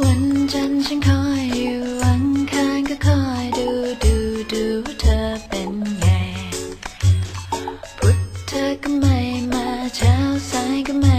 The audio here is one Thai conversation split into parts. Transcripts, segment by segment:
วันจันทร์ฉันคอยอยู่วันคานก็คอยดูดูดูเธอเป็นไงพุธเธอก็ไม่มาเช้าสายก็ไม่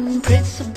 hundred